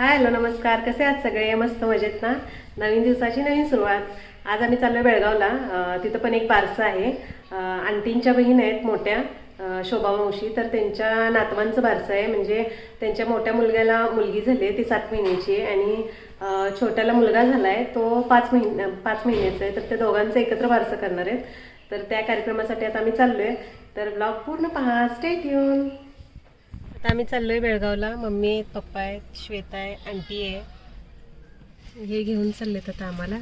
Hi hello नमस्कार. कसे आहात सगळे? मस्त मजेत ना? नवीन दिवसाची नवीन सुरुवात. आज आम्ही चाललो बेळगावला. तिथं पण एक बारसं आहे. आंटींच्या बहीण आहेत मोठ्या शोभा मावशी तर त्यांच्या नातवांचं बारसं आहे. म्हणजे त्यांच्या मोठ्या मुलग्याला मुलगी झाली आहे ती सात महिन्याची आणि छोट्याला मुलगा झाला आहे तो पाच महिने पाच महिन्याचा आहे. तर त्या दोघांचं एकत्र बारसं करणार आहेत. तर त्या कार्यक्रमासाठी आता आम्ही चाललोय. तर ब्लॉग पूर्ण पहा. स्टेट येऊन आता आम्ही चाललोय बेळगावला. मम्मी आहेत पप्पा आहेत श्वेता आहे आंटी आहे. हे घेऊन चाललेत आता आम्हाला.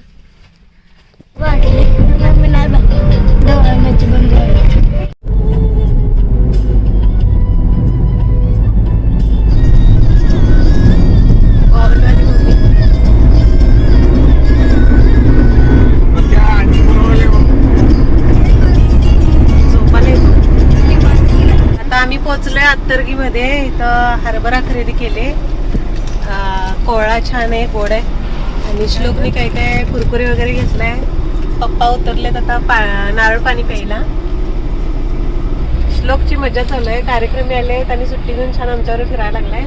अत्तरगीमध्ये इथं हरभरा खरेदी केले. कोळा छान आहे गोड आहे. आणि श्लोकने काय काय कुरकुरे वगैरे घेतलाय. पप्पा उतरलेत आता पा नारळ पाणी प्यायला. श्लोकची मजा चालू आहे. कार्यक्रम आले आहेत आणि सुट्टी घेऊन छान आमच्यावर फिरायला लागलाय.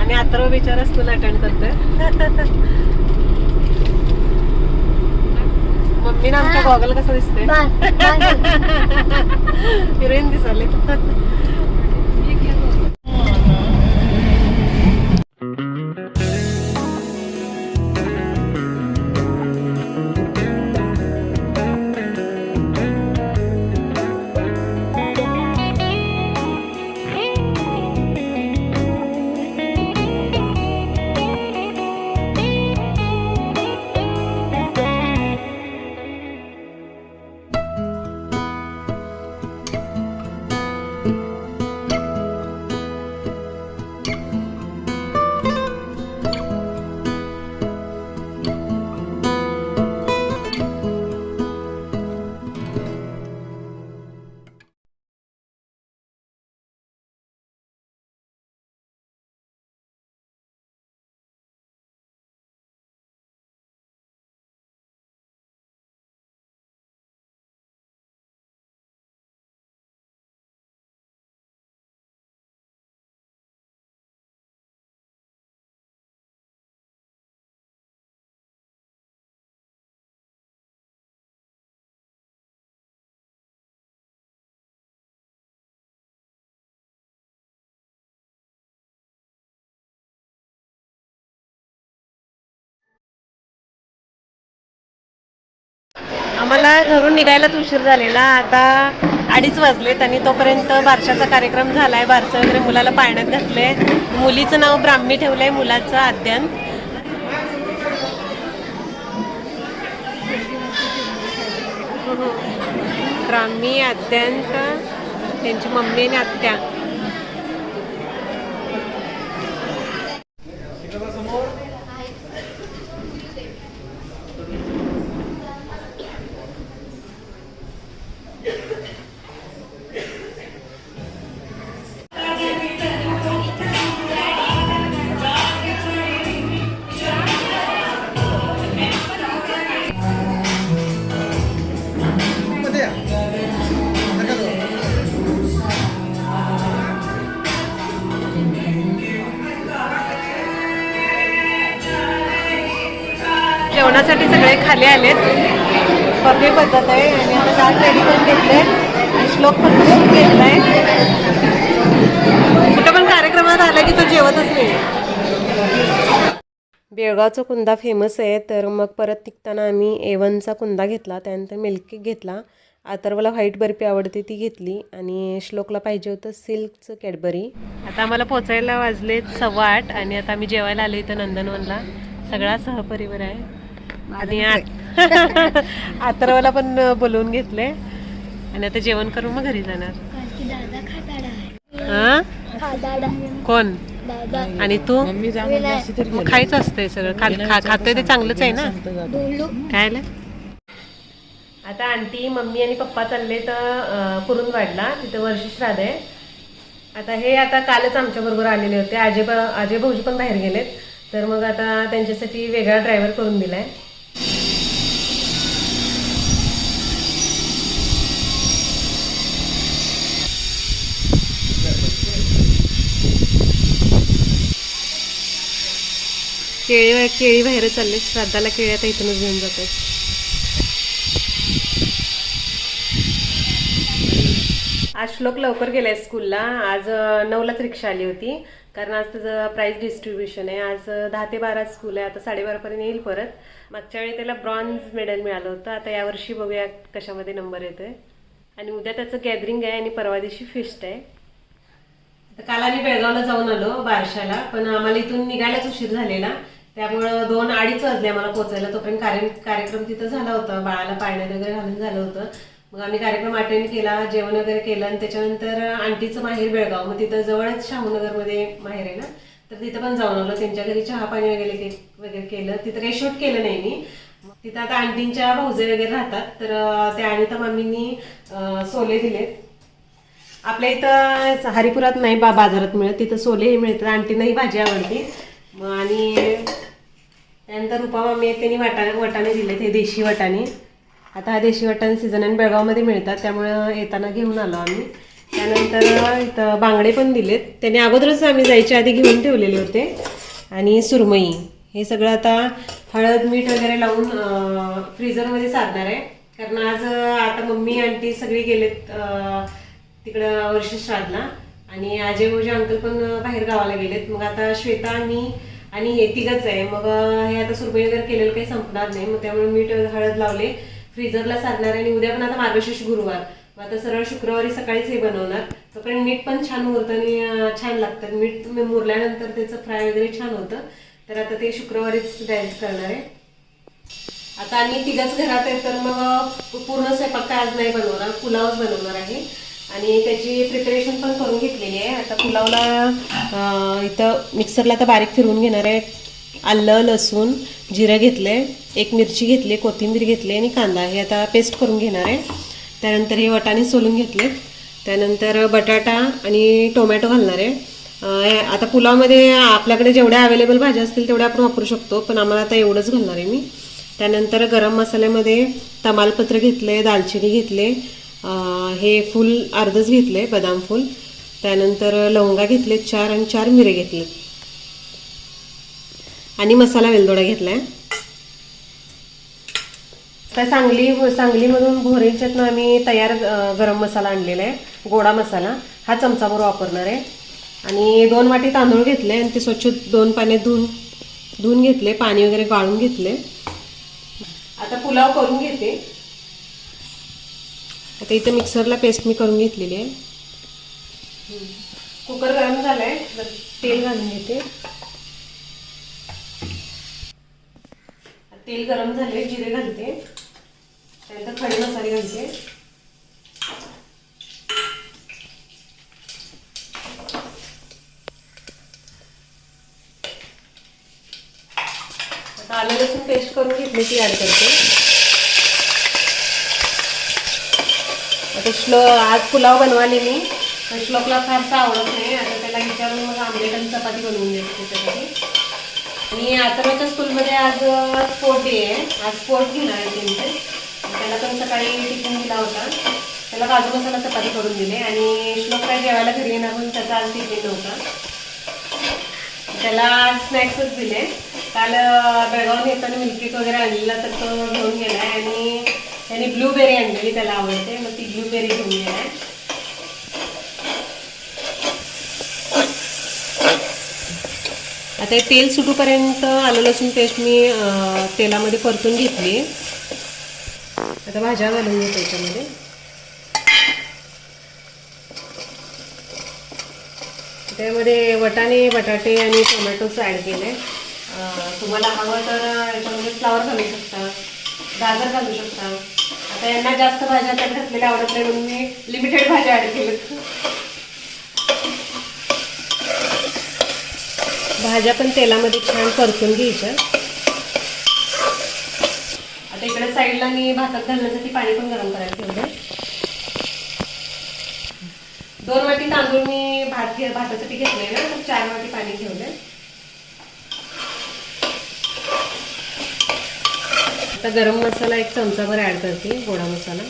आणि अथर्व बिचारा स्कूल अटेंड करतोय. मम्मीनं आमच्या गॉगल कसं दिसतंय? हिरोईन दिसाले आम्हाला घरून निघायलाच उशीर झालेला आता अडीच वाजलेत आणि तोपर्यंत बारशाचा कार्यक्रम झालाय. बारसं वगैरे मुलाला पाळण्यात घातले मुलीचं नाव ब्राह्मी ठेवलंय मुलाचं आद्यान. ब्राह्मी आद्यांत त्यांची मम्मी आणि आत्या. जेवणासाठी सगळे खाली आलेत. बफे पद्धत आहे आणि आता दाल रेडी पण घेतले आणि श्लोक पण सूप घेतलाय. कुठं पण कार्यक्रमात आला की तो जेवतच नाही. बेळगावचा कुंदा फेमस आहे तर मग परत निघताना आम्ही एवनचा कुंदा घेतला त्यानंतर मिल्क घेतला. अथर्वला व्हाईट बर्फी आवडते ती घेतली आणि श्लोकला पाहिजे होतं सिल्कचं कॅडबरी आता आम्हाला पोचायला वाजले सव्वा आठ आणि आता आम्ही जेवायला आलो इथं नंदनवनला. सगळा सहपरिवार आहे. आणि आ- अथर्वला पण बोलवून घेतले आणि आता जेवण करून मग घरी जाणार. हा? कोण? दादा. आणि तू? खायचं असतंय सगळं. खातोय ते चांगलंच आहे ना? काय? आता आंटी मम्मी आणि पप्पा चालले तर पुरून वाढला तिथं वर्ष श्राद्ध आहे. आता हे आता कालच आमच्या बरोबर आलेले होते. ब- अजय भाऊजी पण बाहेर गेलेत. तर मग आता त्यांच्यासाठी वेगळा ड्रायव्हर करून दिलाय. केळी केळी बाहेर चालले. श्राद्धाला केळी आता इथूनच घेऊन जात आज श्लोक लवकर गेलाय स्कूलला. आज नऊलाच रिक्षा आली होती. कारण आज त्याचं प्राईज डिस्ट्रीब्युशन आहे. आज दहा ते बारा स्कूल आहे. आता साडेबारापर्यंत येईल परत. मागच्या वेळी त्याला ब्रॉन्झ मेडल मिळालं होतं. आता यावर्षी बघूया कशामध्ये नंबर येतोय. आणि उद्या त्याचं गॅदरिंग आहे आणि परवा दिवशी फिस्ट आहे. तर काल आम्ही बेळगावला जाऊन आलो बारशाला. पण आम्हाला इथून निघायलाच उशीर झालेला. त्यामुळं दोन अडीच वाजले आम्हाला पोहोचायला. तोपर्यंत कार्य कार्यक्रम तिथं झाला होता. बाळाला पाळण्यात वगैरे घालून झालं होतं. मग आम्ही कार्यक्रम अटेंड केला जेवण वगैरे केलं आणि त्याच्यानंतर आंटीचं माहेर बेळगाव. मग तिथं जवळच शाहूनगरमध्ये माहेर आहे ना? तर तिथं पण जाऊन आलो. त्यांच्या घरी चहा पाणी वगैरे वगैरे केलं. तिथं काही शूट केलं नाही मी. तिथं आता आंटींच्या भाऊजे वगैरे राहतात. तर ते त्या अनिता मामींनी सोले दिलेत आपल्या इथं हरिपुरात नाही बा बाजारात मिळत. तिथं सोले हे मिळतात. आंटींनाही भाजी आवडते. मग आणि त्यानंतर रुपा मामी आहेत त्यांनी वाटाणे वटाणे दिलेत हे देशी वटाणे. आता हा देशी वटाणे सीझन आणि बेळगावमध्ये मिळतात त्यामुळं येताना घेऊन आलो आम्ही. त्यानंतर इथं बांगडे पण दिलेत. त्यांनी अगोदरच आम्ही जायच्या आधी घेऊन ठेवलेले होते. आणि सुरमई. हे सगळं आता हळद मीठ वगैरे लावून फ्रीजरमध्ये फ्रीझरमध्ये सारणार आहे. कारण आज आता मम्मी आंटी सगळी गेलेत तिकडं वर्ष श्राद्धला. आणि आजे भाऊजी अंकल पण बाहेर गावाला गेलेत. मग आता श्वेता आणि आणि हे तिघच आहे. मग हे आता सुरमई वगैरे केलेलं काही संपणार नाही. मग त्यामुळे मीठ हळद लावले. फ्रीजरला साधणार आहे आणि उद्या पण आता मार्गशीर्ष गुरुवार. मग आता सरळ शुक्रवारी सकाळीच हे बनवणार. तोपर्यंत मीठ पण छान मुरतं आणि छान लागतं. मीठ मुरल्यानंतर त्याचं फ्राय वगैरे छान होतं. तर आता ते शुक्रवारीच डॅन्स करणार आहे. आता आम्ही तिघंच घरात आहे तर मग पूर्ण स्वयंपाक काय आज नाही बनवणार. पुलावच बनवणार आहे. आणि त्याची प्रिपरेशन पण करून घेतलेली आहे. आता पुलावला इथं मिक्सरला आता बारीक फिरवून घेणार आहे. आलं लसूण जिरं घेतलं आहे एक मिरची घेतली कोथिंबीर घेतली आणि कांदा. हे आता पेस्ट करून घेणार आहे. त्यानंतर हे वटाणे सोलून घेतले त्यानंतर बटाटा आणि टोमॅटो घालणार आहे. आता पुलावमध्ये आपल्याकडे जेवढ्या अवेलेबल भाज्या असतील तेवढ्या आपण वापरू शकतो. पण आम्हाला आता एवढंच घालणार आहे मी. त्यानंतर गरम मसाल्यामध्ये तमालपत्र घेतले दालचिनी घेतले हे फूल अर्धच घेतले बदाम फूल. त्यानंतर लवंगा घेतले चार आणि चार मिरे घेतले. आणि मसाला वेलदोडा घेतलाय. तर सांगली सांगलीमधून भोरेच्यातनं आम्ही तयार गरम मसाला आणलेला आहे गोडा मसाला. हा चमचाभर वापरणार आहे. आणि दोन वाटी तांदूळ घेतले आणि ते स्वच्छ दोन पाण्यात धुवून धुवून घेतले पाणी वगैरे गाळून घेतले आता पुलाव करून घेते. आता इथं मिक्सरला पेस्ट मी करून घेतलेली आहे. कुकर गरम झालाय तेल घालून घेते. तेल गरम झाले जिरे घालते. त्यानंतर खडे मसाले घालते. आलं लसूण पेस्ट करून घेतली ती ॲड करते. आता आज पुलाव बनवाले मी. श्लोकला फारसा आवडत नाही आता त्याला विचारून मग आमलेट आणि चपाती बनवून देते त्याच्यासाठी. आणि अथर्वच्या स्कूलमध्ये आज स्पोर्ट डे आहे. आज स्पोर्ट घेणार आहे त्यांचे. त्याला पण सकाळी टिफिन दिला होता. त्याला काजू मसाला चपाती करून दिले. आणि श्लोक काय जेवायला घरी येणार म्हणून त्याचा आज टिफिन नव्हता. त्याला स्नॅक्सच दिले. काल बेळगाव येताना मिल्केक वगैरे आणलेला तर तो घेऊन गेला आणि त्याने ब्लूबेरी आणलेली त्याला आवडते. मग ती ब्लूबेरी घेऊन आहे आता हे तेल सुटूपर्यंत आलं लसूण पेस्ट मी तेलामध्ये परतून घेतली. आता भाज्या घालून घेते त्याच्यामध्ये त्यामध्ये वटाणे बटाटे आणि टोमॅटोचं ॲड केले. तुम्हाला हवं तर याच्यामध्ये फ्लावर घालू शकता गाजर घालू शकता. आता यांना जास्त भाज्या त्यात घातलेल्या आवडत नाही म्हणून मी लिमिटेड भाज्या ॲड केल्यात भाज्या पण तेलामध्ये छान परतून घ्यायच्या. आता इकडे साईडला मी भातात घालण्यासाठी पाणी पण गरम करायला ठेवलं दोन वाटी तांदूळ मी भात घे भातासाठी घेतले ना तर चार वाटी पाणी ठेवले आता गरम मसाला एक चमचाभर ॲड करते गोडा मसाला.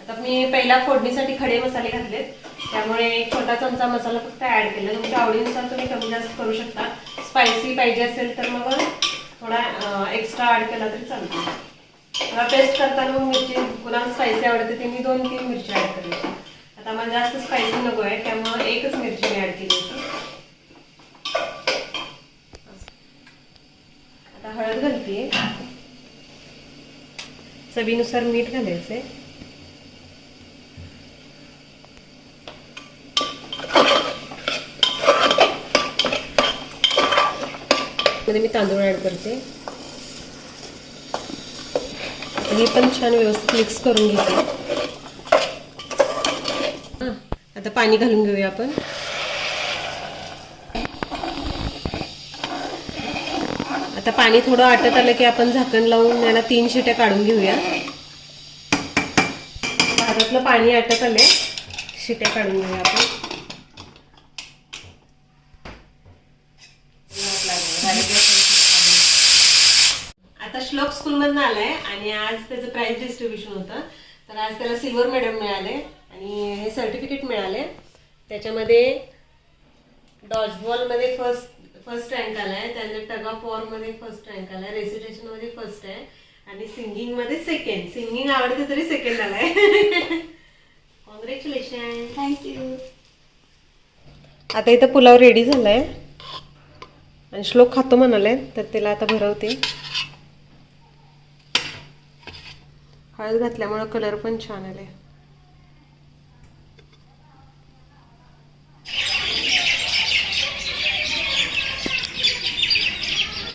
आता मी पहिला फोडणीसाठी खडे मसाले घातलेत. त्यामुळे एक छोटा चमचा मसाला फक्त ॲड केला. तुमच्या आवडीनुसार तुम्ही कमी जास्त करू शकता. स्पायसी पाहिजे असेल तर मग थोडा एक्स्ट्रा ॲड केला तरी चालतो. मला पेस्ट करताना मग मिरची कुणाला स्पायसी आवडते ती मी दोन तीन मिरची ॲड करायची आता मला जास्त स्पायसी नको आहे त्यामुळे एकच मिरची मी ॲड केली होती आता हळद घालते चवीनुसार मीठ घालायचंय. मी तांदूळ ऍड करते. हे पण छान व्यवस्थित मिक्स करून घेते. आता पाणी घालून घेऊया आपण. आता पाणी थोडं आटत आलं की आपण झाकण लावून याला तीन शिट्या काढून घेऊया. भारतलं पाणी आटत आले शिट्या काढून घेऊया आपण. आता श्लोक स्कूलमधनं आलाय आणि आज त्याचं प्राइज डिस्ट्रीब्युशन होतं. तर आज त्याला सिल्वर मेडल मिळाले आणि हे सर्टिफिकेट मिळाले त्याच्यामध्ये डॉजबॉलमध्ये फर्स्ट फर्स्ट रँक आलाय. त्यानंतर टग ऑफ वॉरमध्ये फर्स्ट रँक आलाय. रेसिटेशनमध्ये फर्स्ट आहे. आणि सिंगिंगमध्ये सेकंड सिंगिंग आवडते तरी सेकंड आलाय. कॉंग्रॅच्युलेशन थँक्यू आता इथं पुलाव रेडी झालाय. आणि श्लोक खातो म्हणाले तर त्याला आता भरवते. हळद घातल्यामुळं कलर पण छान आले